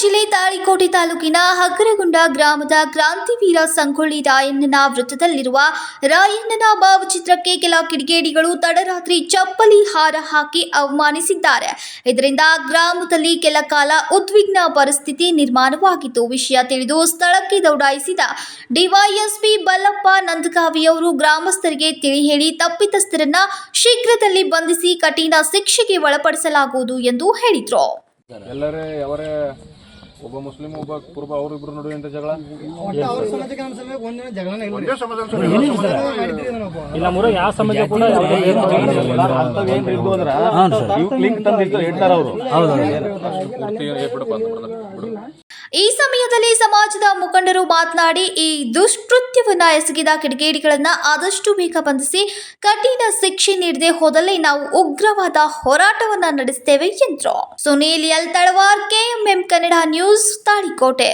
ಜಿಲ್ಲೆ ತಾಳಿಕೋಟೆ ತಾಲೂಕಿನ ಹಗರಗುಂಡ ಗ್ರಾಮದ ಕ್ರಾಂತಿವೀರ ಸಂಗೊಳ್ಳಿ ರಾಯಣ್ಣನ ವೃತ್ತದಲ್ಲಿರುವ ರಾಯಣ್ಣನ ಭಾವಚಿತ್ರಕ್ಕೆ ಕೆಲ ಕಿಡಿಗೇಡಿಗಳು ತಡರಾತ್ರಿ ಚಪ್ಪಲಿ ಹಾರ ಹಾಕಿ ಅವಮಾನಿಸಿದ್ದಾರೆ. ಇದರಿಂದ ಗ್ರಾಮದಲ್ಲಿ ಕೆಲ ಕಾಲ ಉದ್ವಿಗ್ನ ಪರಿಸ್ಥಿತಿ ನಿರ್ಮಾಣವಾಗಿತ್ತು. ವಿಷಯ ತಿಳಿದು ಸ್ಥಳಕ್ಕೆ ದೌಡಾಯಿಸಿದ ಡಿವೈಎಸ್ಪಿ ಬಲ್ಲಪ್ಪ ನಂದಗಾವಿಯವರು ಗ್ರಾಮಸ್ಥರಿಗೆ ತಿಳಿ ಹೇಳಿ ತಪ್ಪಿತಸ್ಥರನ್ನ ಶೀಘ್ರದಲ್ಲಿ ಬಂಧಿಸಿ ಕಠಿಣ ಶಿಕ್ಷೆಗೆ ಒಳಪಡಿಸಲಾಗುವುದು ಎಂದು ಹೇಳಿದರು. ಎಲ್ಲರೇ ಅವರೇ ಒಬ್ಬ ಮುಸ್ಲಿಂ ಒಬ್ಬ ಕುರುಬ ಅವರಿಬ್ರು ನಡುವೆ ಎಂತ ಜಗಳ? ಇಲ್ಲ. ಇಲ್ಲ ಮೂರ ಯಾವ ಸಮಾಜ ಕೂಡ ಲಿಂಕ್ ಹೇಳ್ತಾರ ಅವರು. ಈ ಸಮಯದಲ್ಲಿ ಸಮಾಜದ ಮುಖಂಡರು ಮಾತನಾಡಿ, ಈ ದುಷ್ಕೃತ್ಯವನ್ನ ಎಸಗಿದ ಕಿಡಿಗೇಡಿಗಳನ್ನ ಆದಷ್ಟು ಬೇಗ ಬಂಧಿಸಿ, ಕಠಿಣ ಶಿಕ್ಷೆ ನೀಡದೆ ಹೋದಲ್ಲಿ ನಾವು ಉಗ್ರವಾದ ಹೋರಾಟವನ್ನ ನಡೆಸುತ್ತೇವೆ ಎಂದರು. Sunil L Talwar KMM Kannada news Talikote.